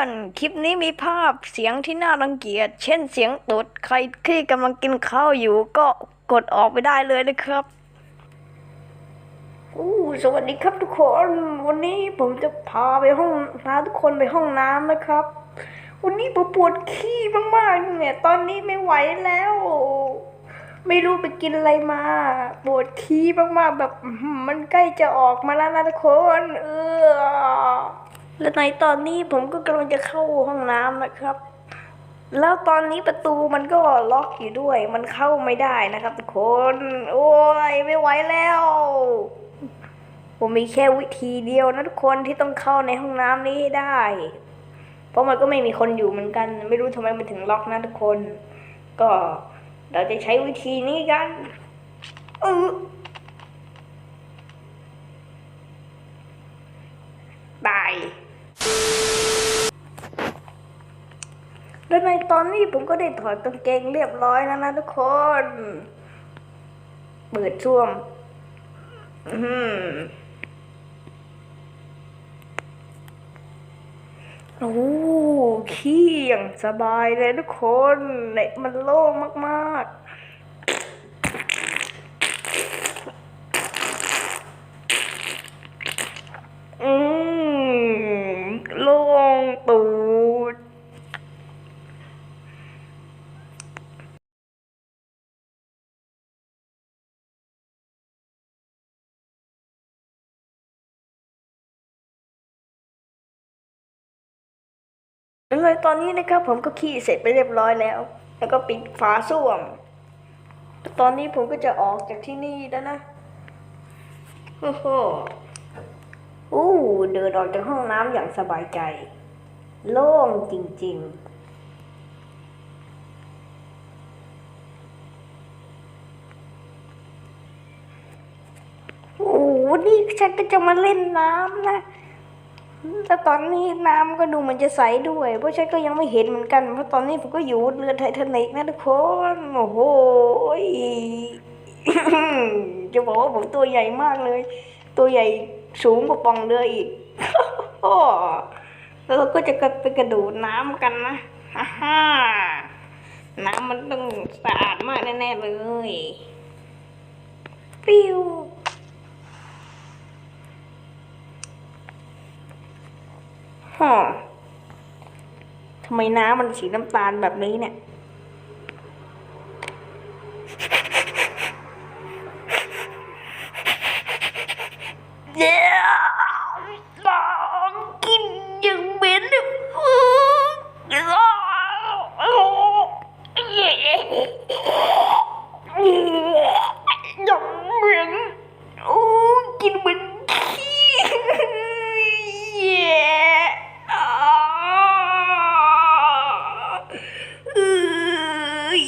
อนๆ คลิปนี้มีภาพเสียงที่น่ารังเกียจ เช่นเสียงตดใครที่กำลังกินข้าวอยู่ก็กดออกไปได้เลยนะครับอู้สวัสดีครับทุกคน วันนี้ผมจะพาไปห้องพาทุกคนไปห้องน้ำนะครับ วันนี้ผมปวดขี้มากๆเนี่ย ตอนนี้ไม่ไหวแล้ว ไม่รู้ไปกินอะไรมา ปวดขี้มากๆแบบ มันใกล้จะออกมาแล้วนะทุกคน เออ และในตอนนี้ผมก็กำลังจะเข้าห้องน้ำนะครับ แล้วตอนนี้ประตูมันก็ล็อกอยู่ด้วย มันเข้าไม่ได้นะครับทุกคน โอ้ยไม่ไหวแล้ว ผมมีแค่วิธีเดียวนะทุกคนที่ต้องเข้าในห้องน้ำนี้ให้ได้ เพราะมันก็ไม่มีคนอยู่เหมือนกัน ไม่รู้ทำไมมันถึงล็อกนะทุกคน ก็เราจะใช้วิธีนี้กันเออตาย และในตอนนี้ผมก็ได้ถอดกางเกงเรียบร้อยแล้วนะทุกคน เปิดช่วงอืมโอ้ขี้อย่างสบายเลยทุกคนเนมันโล่งมาก ๆ อืมโล่งตูด เลยตอนนี้นะครับผมก็ขี้เสร็จไปเรียบร้อยแล้ว แล้วก็ปิดฝาส้วม ตอนนี้ผมก็จะออกจากที่นี่แล้วนะ โอ้โหอู้เดินออกจากห้องน้ำอย่างสบายใจ โล่งจริงๆโอ้โหนี่ฉันก็จะมาเล่นน้ำนะ แต่ตอนนี้น้ำก็ดูมันจะใสด้วย เพราะฉันก็ยังไม่เห็นเหมือนกัน เพราะตอนนี้ผมก็อยู่เรือไททานิกนะทุกคน โอ้โหจะบอกว่าผมตัวใหญ่มากเลย ตัวใหญ่สูงกว่าปองเรืออีกแล้วเราก็จะไปกระโดดน้ำกันนะฮ่าน้ำมันต้องสะอาดมากแน่ๆเลย ปิ้ว ฮะทำไมน้ำมันสีน้ำตาลแบบนี้เนี่ย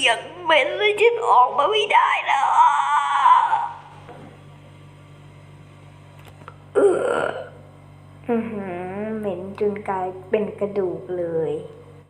อยังเหม็นเลยฉันออกมาไม่ได้แล้วเออเหม็นจนกลายเป็นกระดูกเลย